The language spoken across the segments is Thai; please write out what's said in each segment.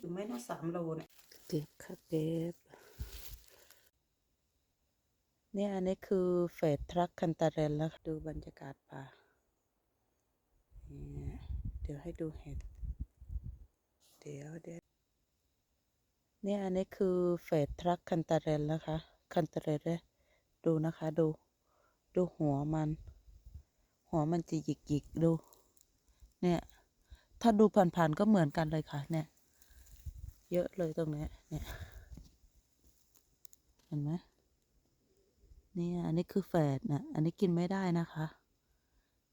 ถึงไม่น่าสามโลเนี่ยเก็บค่ะเก็บเนี่ยอันนี้คือเฟสทรัคคันตาเรลแล้วดูบรรยากาศป่าเดี๋ยวให้ดูเห็ด เดี๋ยวเดี๋ยวเนี่ยอันนี้คือเฟสทรัคคันตาเรลนะคะ คันตาเรลดูนะคะดู ดูหัวมัน หัวมันจะหยิกหยิกๆดู เนี่ย ถ้าดูผ่านๆก็เหมือนกันเลยค่ะ เนี่ย เยอะเลยตรงนี้เนี่ยเห็นไหมเนี่ยอันนี้คือแฝดนะอันนี้กินไม่ได้นะคะ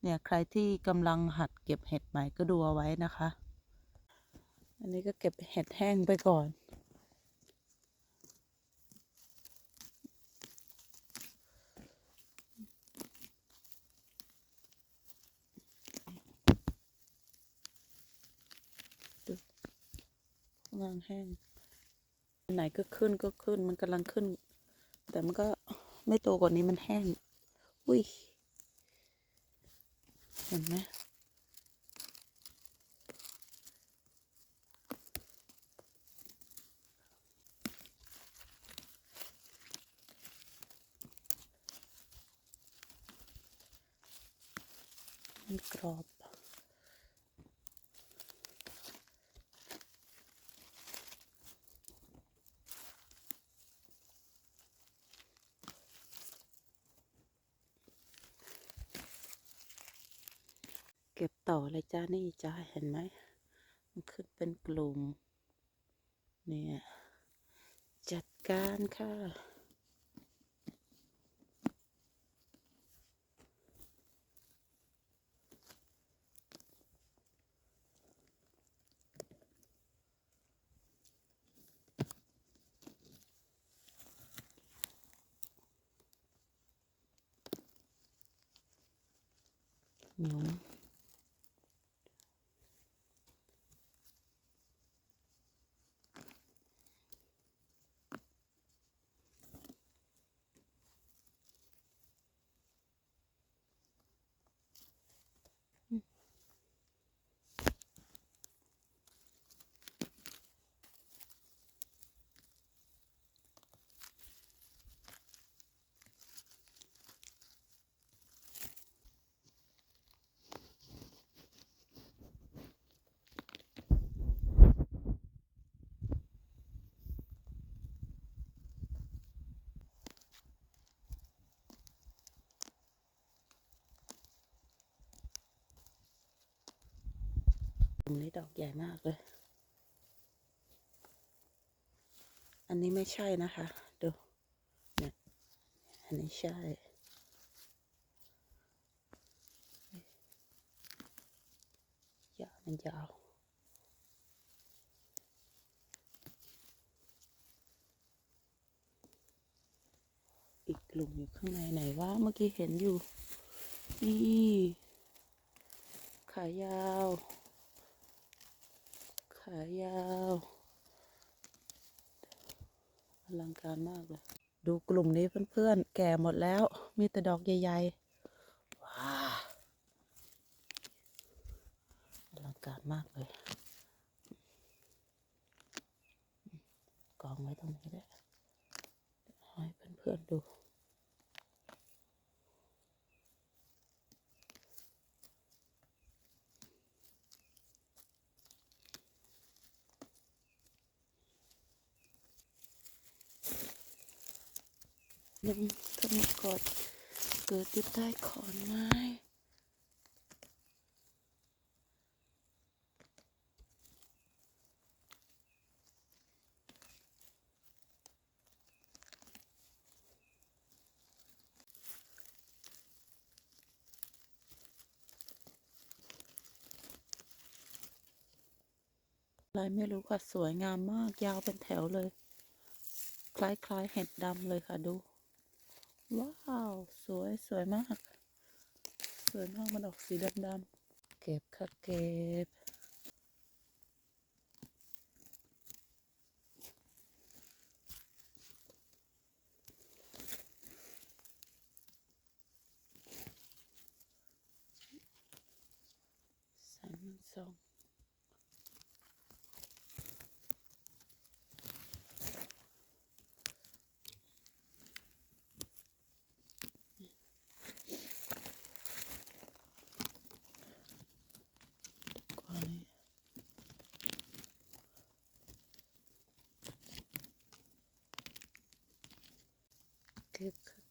เนี่ยใครที่กำลังหัดเก็บเห็ดใหม่ก็ดูเอาไว้นะคะ อันนี้ก็เก็บเห็ดแห้งไปก่อน ดู กำลังแห้งไหนก็ขึ้นก็ขึ้นมันกำลังขึ้น แต่มันก็ไม่โตกว่านี้มันแห้ง อุ้ย เห็นไหมมันกรอบ เก็บ ต่อเลยจ้านี่จ้าเห็นไหมมันขึ้นเป็นกลุ่ม เนี่ยจัดการค่ะหนูก มนี้ดอกใหญ่มากเลย อันนี้ไม่ใช่นะคะ ดูเนี่ยอันนี้ใช่ยาวมันยาวอีกกลุ่มอยู่ข้างในไหนว่าเมื่อกี้เห็นอยู่นี่ขายาวายาว อลังการมากเลย ดูกลุ่มนี้เพื่อนๆ แก่หมดแล้ว มีแต่ดอกใหญ่ๆ ว้าอลังการมากเลย กองไว้ตรงนี้แหละให้เพื่อนๆดู หนึ่งทั้งหมดกอดเกิดอยู่ใต้ขอนไม้ลายไม่รู้ค่ะ สวยงามมากยาวเป็นแถวเลย คล้ายๆเห็ดดำเลยค่ะดู ว้าว สวยสวยมาก สวยมาก มันออกสีดำๆเก็บค่ะเก็บส่มันซอง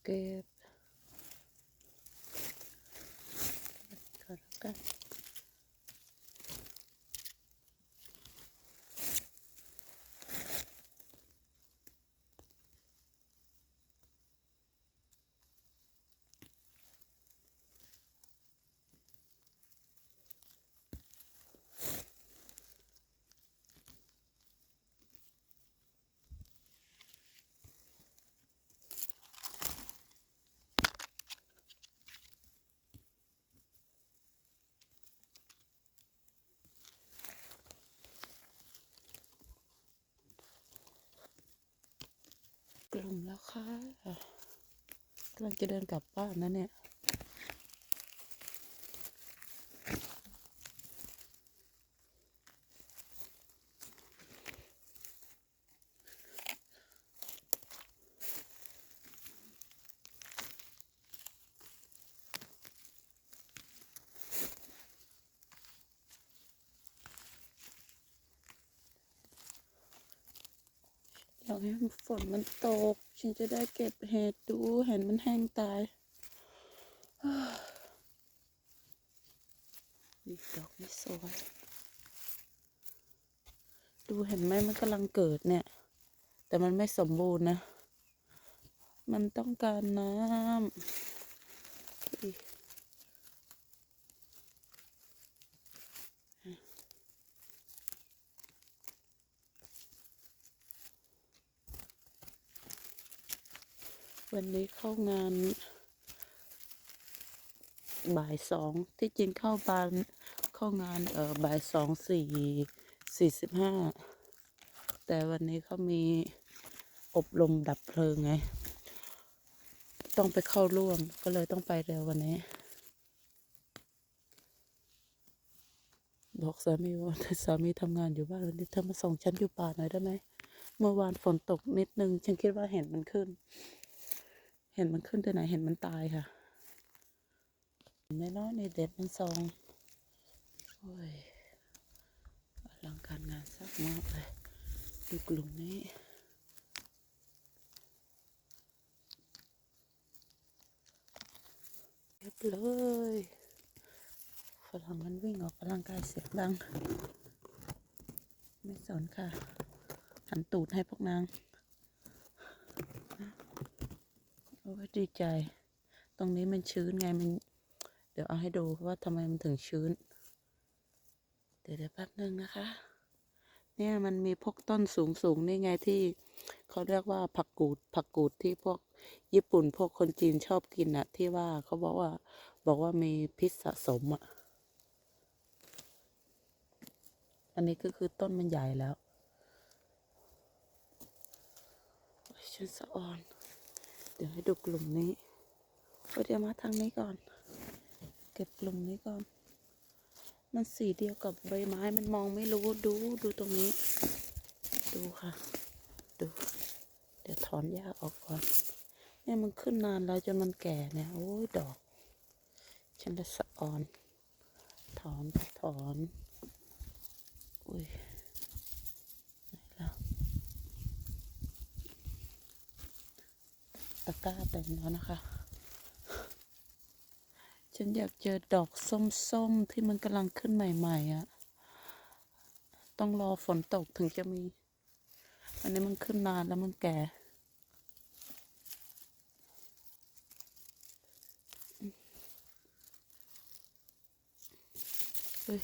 ก็บค่ะเก็บก่อนแล้วกัน กลุ่มแล้วค่ะกำลังจะเดินกลับบ้านนะเนี่ย อยากให้ฝนมันตก ฉันจะได้เก็บเห็ดดูเห็นมันแห้งตายดีดอกไม่สวยดูเห็นไหมมันกำลังเกิดเนี่ย แต่มันไม่สมบูรณ์นะ มันต้องการน้ำ วันนี้เข้างาน บ่ายสองที่จริงเข้าบานเข้างานเออบ่ายสองสี่สี่สิบห้าแต่วันนี้เขามีอบรมดับเพลิงไง ต้องไปเข้าร่วมก็เลยต้องไปเร็ววันนี้ บอกสามีว่าสามีทำงานอยู่บ้านวันนี้เธอมาส่งฉันอยู่ป่าหน่อยได้ไหมเมื่อวานฝนตกนิดนึง ฉันคิดว่าเห็นมันขึ้น ห็นมันขึ้นที่ไหนเห็นมันตายค่ะไม่น้อยในเด็ดมันซองโอ้ยอลังการงานสักมากเลยดูกลุ่มนี้เรียบเลยฝรั่งมันวิ่งออกกำลังกายเสียงดัง ไม่สนค่ะ หันตูดให้พวกนาง โอ้ดีใจ ตรงนี้มันชื้นไงมัน เดี๋ยวเอาให้ดูว่าทำไมมันถึงชื้น เดี๋ยวเดี๋ยวแป๊บนึงนะคะ เนี่ยมันมีพวกต้นสูงสูงนี่ไงที่เขาเรียกว่าผักกูดผักกูดที่พวกญี่ปุ่นพวกคนจีนชอบกินอะที่ว่าเขาบอกว่าบอกว่ามีพิษสะสมอะอันนี้ก็คือต้นมันใหญ่แล้วฉันสะออน ดี๋ยวให้ดูกลุ่มนี้เดี๋ยวมาทางนี้ก่อน เก็บกลุ่มนี้ก่อน มันสีเดียวกับใบไม้มันมองไม่รู้ดูดูตรงนี้ ดูค่ะ ดู เดี๋ยวถอนหญ้าออกก่อนเนี่ยมันขึ้นนานแล้วจนมันแก่เนี่ยโอ้ยดอก ฉันจะสะออน ถอนถอน อุ้ยไหนแล้วตะกร้าเต็มแล้วนะคะ ฉันอยากเจอดอกส้มๆที่มันกำลังขึ้นใหม่ๆอะ่ะ ต้องรอฝนตกถึงจะมี อันนี้มันขึ้นนานแล้วมันแก่เฮ้ย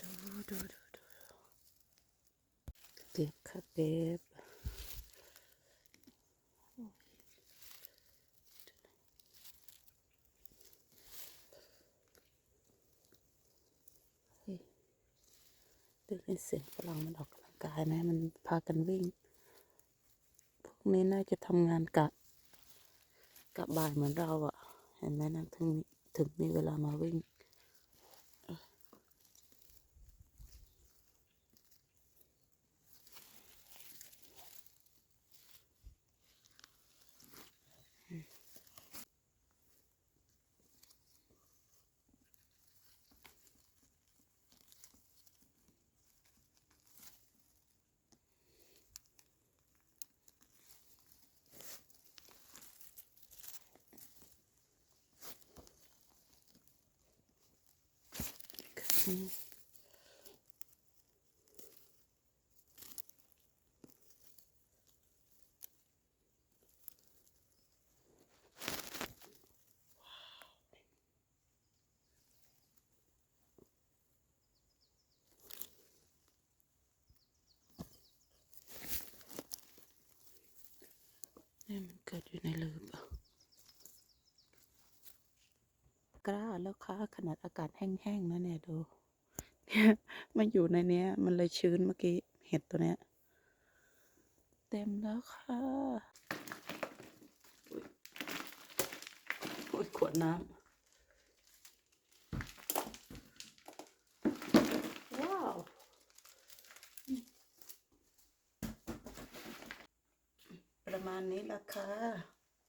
ดูดูดูดูเแบบได้ยินเสียงฝรั่งมันออกกำลังกายไหมมันพากันวิ่ง พวกนี้น่าจะทำงานกะกะบ่ายเหมือนเราอะเห็นไหมนะถึงถึงมีเวลามาวิ่ง อืมนี่มันเกิดอยู่ในลืบอะกล้า แล้วค่ะขนาดอากาศแห้งๆนะเนี่ยดูเนี่ยมันอยู่ในเนี้ย มันเลยชื้นเมื่อกี้เห็ดตัวเนี้ย เต็มแล้วค่ะอุ๊ยอุ๊ยขวดน้ำว้าวประมาณนี้ละค่ะ